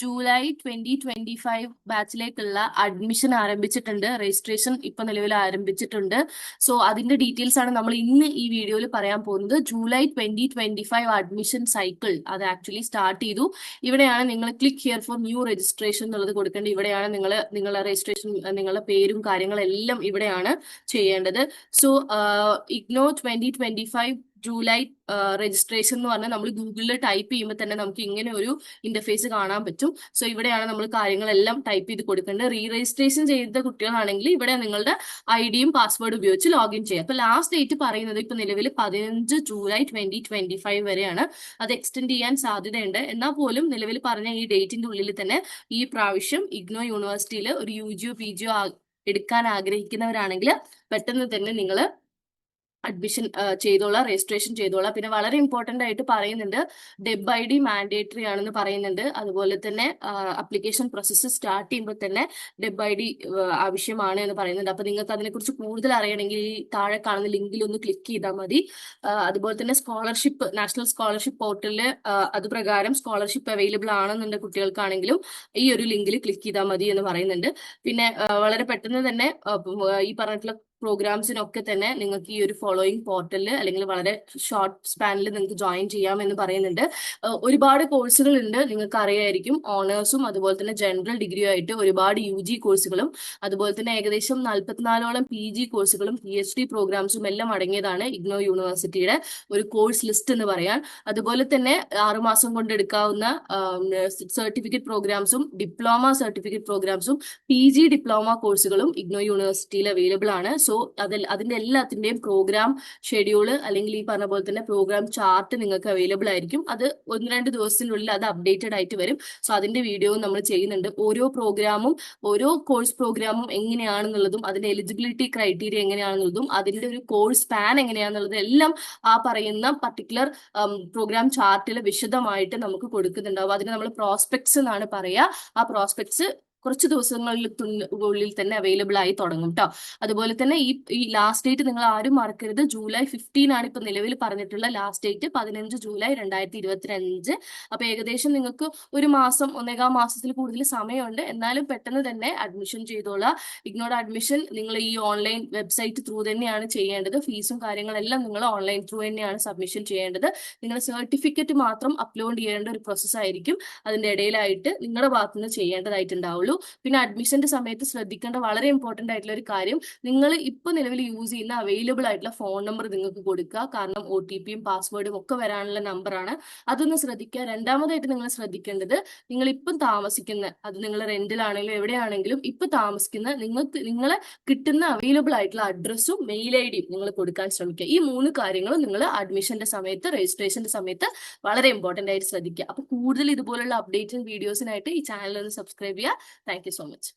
July twenty twenty five ബാച്ചിലേക്കുള്ള admission ആരംഭിച്ചിട്ടുണ്ട്. Registration ഇപ്പൊ നിലവിൽ ആരംഭിച്ചിട്ടുണ്ട്. സോ അതിന്റെ ഡീറ്റെയിൽസ് ആണ് നമ്മൾ ഇന്ന് ഈ വീഡിയോയിൽ പറയാൻ പോകുന്നത്. July twenty twenty five admission cycle അത് ആക്ച്വലി സ്റ്റാർട്ട് ചെയ്തു. ഇവിടെയാണ് നിങ്ങൾ click here for new registration എന്നുള്ളത് കൊടുക്കേണ്ടത്. ഇവിടെയാണ് നിങ്ങൾ നിങ്ങളുടെ രജിസ്ട്രേഷൻ നിങ്ങളുടെ പേരും കാര്യങ്ങളെല്ലാം ഇവിടെയാണ് ചെയ്യേണ്ടത്. So IGNOU twenty twenty five July registration എന്ന് പറഞ്ഞാൽ നമ്മൾ ഗൂഗിളിൽ ടൈപ്പ് ചെയ്യുമ്പോൾ തന്നെ നമുക്ക് ഇങ്ങനെ ഒരു ഇന്റർഫേസ് കാണാൻ പറ്റും. സോ ഇവിടെയാണ് നമ്മൾ കാര്യങ്ങളെല്ലാം ടൈപ്പ് ചെയ്ത് കൊടുക്കേണ്ടത്. റീ രജിസ്ട്രേഷൻ ചെയ്ത കുട്ടികളാണെങ്കിൽ ഇവിടെ നിങ്ങളുടെ ഐ ഡിയും പാസ്വേഡ് ഉപയോഗിച്ച് ലോഗിൻ ചെയ്യുക അപ്പൊ ലാസ്റ്റ് ഡേറ്റ് പറയുന്നത് ഇപ്പൊ നിലവിൽ പതിനഞ്ച് ജൂലൈ ട്വന്റി ട്വന്റി ഫൈവ് വരെയാണ്. അത് എക്സ്റ്റെൻഡ് ചെയ്യാൻ സാധ്യതയുണ്ട്. എന്നാൽ പോലും നിലവിൽ പറഞ്ഞ ഈ ഡേറ്റിന്റെ ഉള്ളിൽ തന്നെ ഈ പ്രാവശ്യം ഇഗ്നോ യൂണിവേഴ്സിറ്റിയിൽ ഒരു യു ജിയോ പി ജിയോ എടുക്കാൻ ആഗ്രഹിക്കുന്നവരാണെങ്കിൽ പെട്ടെന്ന് തന്നെ നിങ്ങൾ അഡ്മിഷൻ ചെയ്തോളാം രജിസ്ട്രേഷൻ ചെയ്തോളാം. പിന്നെ വളരെ ഇമ്പോർട്ടന്റ് ആയിട്ട് പറയുന്നുണ്ട് ഡെബ് ഐ ഡി മാൻഡേറ്ററി ആണെന്ന് പറയുന്നുണ്ട്. അതുപോലെ തന്നെ അപ്ലിക്കേഷൻ പ്രോസസ്സ് സ്റ്റാർട്ട് ചെയ്യുമ്പോൾ തന്നെ ഡെബ് ഐ ഡി ആവശ്യമാണ് എന്ന് പറയുന്നുണ്ട്. അപ്പൊ നിങ്ങൾക്ക് അതിനെക്കുറിച്ച് കൂടുതൽ അറിയണമെങ്കിൽ ഈ താഴെ കാണുന്ന ലിങ്കിൽ ഒന്ന് ക്ലിക്ക് ചെയ്താൽ മതി. അതുപോലെ തന്നെ സ്കോളർഷിപ്പ് നാഷണൽ സ്കോളർഷിപ്പ് പോർട്ടലിൽ അത് പ്രകാരം സ്കോളർഷിപ്പ് അവൈലബിൾ ആണെന്നുണ്ട് കുട്ടികൾക്കാണെങ്കിലും ഈ ഒരു ലിങ്കിൽ ക്ലിക്ക് ചെയ്താൽ മതി എന്ന് പറയുന്നുണ്ട്. പിന്നെ വളരെ പെട്ടെന്ന് തന്നെ ഈ പറഞ്ഞിട്ടുള്ള പ്രോഗ്രാംസിനൊക്കെ തന്നെ നിങ്ങൾക്ക് ഈ ഒരു ഫോളോയിങ് പോർട്ടലിൽ അല്ലെങ്കിൽ വളരെ ഷോർട്ട് സ്പാനിൽ നിങ്ങൾക്ക് ജോയിൻ ചെയ്യാം എന്ന് പറയുന്നുണ്ട് ഒരുപാട് കോഴ്സുകൾ ഉണ്ട് നിങ്ങൾക്ക് അറിയായിരിക്കും ഓണേഴ്സും അതുപോലെ തന്നെ ജനറൽ ഡിഗ്രിയും ആയിട്ട് ഒരുപാട് യു ജി കോഴ്സുകളും അതുപോലെ തന്നെ ഏകദേശം നാൽപ്പത്തിനാലോളം പി ജി കോഴ്സുകളും പി എച്ച് ഡി പ്രോഗ്രാംസും എല്ലാം അടങ്ങിയതാണ് ഇഗ്നോ യൂണിവേഴ്സിറ്റിയുടെ ഒരു കോഴ്സ് ലിസ്റ്റ് എന്ന് പറയാൻ. അതുപോലെ തന്നെ ആറുമാസം കൊണ്ട് എടുക്കാവുന്ന സർട്ടിഫിക്കറ്റ് പ്രോഗ്രാംസും ഡിപ്ലോമ സർട്ടിഫിക്കറ്റ് പ്രോഗ്രാംസും പി ജി ഡിപ്ലോമ കോഴ്സുകളും ഇഗ്നോ യൂണിവേഴ്സിറ്റിയിൽ അവൈലബിൾ ആണ്. സോ അതിൽ അതിന്റെ എല്ലാത്തിന്റെയും പ്രോഗ്രാം ഷെഡ്യൂൾ അല്ലെങ്കിൽ ഈ പറഞ്ഞ പോലെ തന്നെ പ്രോഗ്രാം ചാർട്ട് നിങ്ങൾക്ക് അവൈലബിൾ ആയിരിക്കും. അത് ഒന്ന് രണ്ട് ദിവസത്തിനുള്ളിൽ അത് അപ്ഡേറ്റഡ് ആയിട്ട് വരും. സോ അതിന്റെ വീഡിയോയും നമ്മൾ ചെയ്യുന്നുണ്ട്. ഓരോ പ്രോഗ്രാമും ഓരോ കോഴ്സ് പ്രോഗ്രാമും എങ്ങനെയാണെന്നുള്ളതും അതിന്റെ എലിജിബിലിറ്റി ക്രൈറ്റീരിയ എങ്ങനെയാണെന്നുള്ളതും അതിന്റെ ഒരു കോഴ്സ് പാൻ എങ്ങനെയാണെന്നുള്ളതും എല്ലാം ആ പറയുന്ന പർട്ടിക്കുലർ പ്രോഗ്രാം ചാർട്ടിൽ വിശദമായിട്ട് നമുക്ക് കൊടുക്കുന്നുണ്ടാവും. അതിന് നമ്മൾ പ്രോസ്പെക്ട്സ് എന്നാണ് പറയുക. ആ പ്രോസ്പെക്ട്സ് കുറച്ച് ദിവസങ്ങളിൽ തന്നെ അവൈലബിൾ ആയി തുടങ്ങും കേട്ടോ അതുപോലെ തന്നെ ഈ ഈ ലാസ്റ്റ് ഡേറ്റ് നിങ്ങൾ ആരും മറക്കരുത്. ജൂലൈ ഫിഫ്റ്റീൻ ആണ് ഇപ്പൊ നിലവിൽ പറഞ്ഞിട്ടുള്ള ലാസ്റ്റ് ഡേറ്റ് പതിനഞ്ച് ജൂലൈ രണ്ടായിരത്തി ഇരുപത്തിരഞ്ച് അപ്പൊ ഏകദേശം നിങ്ങൾക്ക് ഒരു മാസം ഒന്നേകാം മാസത്തിൽ കൂടുതൽ സമയമുണ്ട്. എന്നാലും പെട്ടെന്ന് തന്നെ അഡ്മിഷൻ ചെയ്തോളാം. ഇഗ്നോഡ് അഡ്മിഷൻ നിങ്ങൾ ഈ ഓൺലൈൻ വെബ്സൈറ്റ് ത്രൂ തന്നെയാണ് ചെയ്യേണ്ടത്. ഫീസും കാര്യങ്ങളെല്ലാം നിങ്ങൾ ഓൺലൈൻ ത്രൂ തന്നെയാണ് സബ്മിഷൻ ചെയ്യേണ്ടത്. നിങ്ങൾ സർട്ടിഫിക്കറ്റ് മാത്രം അപ്ലോഡ് ചെയ്യേണ്ട ഒരു പ്രോസസ്സായിരിക്കും അതിന്റെ ഇടയിലായിട്ട് നിങ്ങളുടെ ഭാഗത്തുനിന്ന് ചെയ്യേണ്ടതായിട്ടുണ്ടാവുള്ളൂ. പിന്നെ അഡ്മിഷന്റെ സമയത്ത് ശ്രദ്ധിക്കേണ്ട വളരെ ഇമ്പോർട്ടന്റ് ആയിട്ടുള്ള ഒരു കാര്യം നിങ്ങൾ ഇപ്പൊ നിലവിൽ യൂസ് ചെയ്യുന്ന അവൈലബിൾ ആയിട്ടുള്ള ഫോൺ നമ്പർ നിങ്ങൾക്ക് കൊടുക്കുക. കാരണം ഒ ടി പിയും പാസ്വേഡും ഒക്കെ വരാനുള്ള നമ്പറാണ് അതൊന്ന് ശ്രദ്ധിക്കുക. രണ്ടാമതായിട്ട് നിങ്ങൾ ശ്രദ്ധിക്കേണ്ടത് നിങ്ങൾ ഇപ്പം താമസിക്കുന്ന അത് നിങ്ങൾ റെന്റിലാണെങ്കിലും എവിടെയാണെങ്കിലും ഇപ്പൊ താമസിക്കുന്ന നിങ്ങൾക്ക് നിങ്ങളെ കിട്ടുന്ന അവൈലബിൾ ആയിട്ടുള്ള അഡ്രസ്സും മെയിൽ ഐ ഡിയും നിങ്ങൾ കൊടുക്കാൻ ശ്രമിക്കുക. ഈ മൂന്ന് കാര്യങ്ങളും നിങ്ങൾ അഡ്മിഷന്റെ സമയത്ത് രജിസ്ട്രേഷന്റെ സമയത്ത് വളരെ ഇമ്പോർട്ടന്റ് ആയിട്ട് ശ്രദ്ധിക്കുക. അപ്പൊ കൂടുതൽ ഇതുപോലുള്ള അപ്ഡേറ്റും വീഡിയോസിനായിട്ട് ഈ ചാനൽ ഒന്ന് സബ്സ്ക്രൈബ് ചെയ്യുക. Thank you so much.